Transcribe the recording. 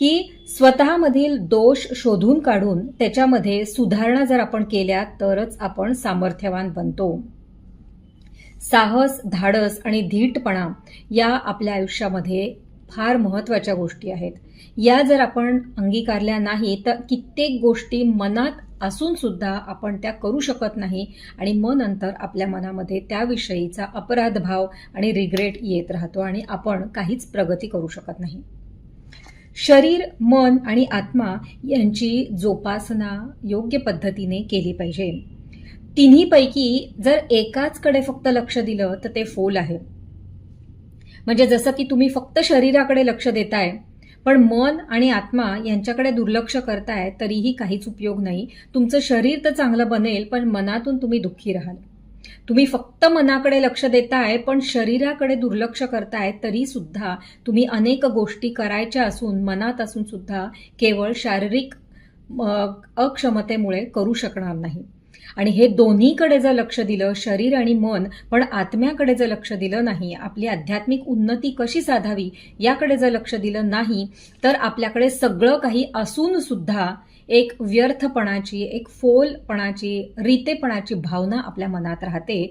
की स्वतःमधील दोष शोधून काढून त्याच्यामध्ये सुधारणा जर आपण केल्या तरच आपण सामर्थ्यवान बनतो. साहस धाडस आणि धीटपणा या आपल्या आयुष्यामध्ये फार महत्त्वाच्या गोष्टी आहेत. या जर आपण अंगीकारल्या नाही तर कित्येक गोष्टी मनात असून सुद्धा आपण त्या करू शकत नाही आणि मग नंतर आपल्या मनामध्ये त्याविषयीचा अपराध भाव आणि रिग्रेट येत राहतो आणि आपण काहीच प्रगती करू शकत नाही. शरीर मन आणि आत्मा यांची जोपासना योग्य पद्धतीने केली पाहिजे. तिन्हीपैकी जर एकाचकडे फक्त लक्ष दिलं तर ते फोल आहे. म्हणजे जसं की तुम्ही फक्त शरीराकडे लक्ष देताय पण मन आणि आत्मा यांच्याकडे दुर्लक्ष करताय तरीही काहीच उपयोग नाही. तुमचं शरीर तर चांगलं बनेल पण मनातून तुम्ही दुःखी राहाल. तुम्ही फक्त मनाकडे लक्ष देताय पण शरीराकडे दुर्लक्ष करताय तरी सुद्धा तुम्ही अनेक गोष्टी करायच्या असून मनात असून सुद्धा केवळ शारीरिक अक्षमतेमुळे करू शकणार नाही. आणि हे दोन्हीकडे जर लक्ष दिलं शरीर आणि मन पण आत्म्याकडे जर लक्ष दिलं नाही आपली आध्यात्मिक उन्नती कशी साधावी याकडे जर लक्ष दिलं नाही तर आपल्याकडे सगळं काही असून सुद्धा एक व्यर्थपणाची एक फोलपणाची रितेपणाची भावना आपल्या मनात राहते.